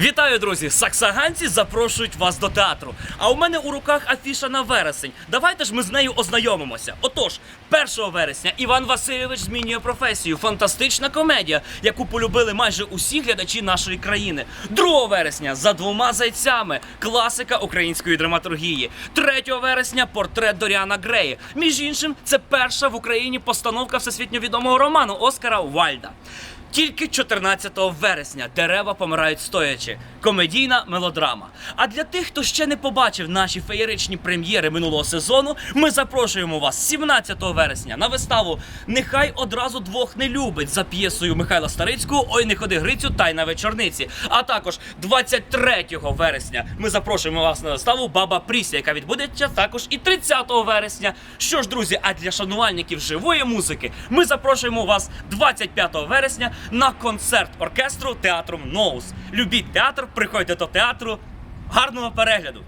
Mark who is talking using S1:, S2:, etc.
S1: Вітаю, друзі! Саксаганці запрошують вас до театру. А у мене у руках афіша на вересень. Давайте ж ми з нею ознайомимося. Отож, 1 вересня Іван Васильович змінює професію. Фантастична комедія, яку полюбили майже усі глядачі нашої країни. 2 вересня за двома зайцями. Класика української драматургії. 3 вересня портрет Доріана Греї. Між іншим, це перша в Україні постановка всесвітньо відомого роману Оскара Вальда. Тільки 14 вересня дерева помирають стоячи. Комедійна мелодрама. А для тих, хто ще не побачив наші феєричні прем'єри минулого сезону, ми запрошуємо вас 17 вересня на виставу Нехай одразу двох не любить за п'єсою Михайла Старицького Ой, не ходи Грицю та й на вечорниці. А також 23 вересня ми запрошуємо вас на виставу Баба Пріся, яка відбудеться також і 30 вересня. Що ж, друзі, а для шанувальників живої музики ми запрошуємо вас 25 вересня на концерт оркестру театру Ноус. Любіть театр, приходьте до театру. Гарного перегляду!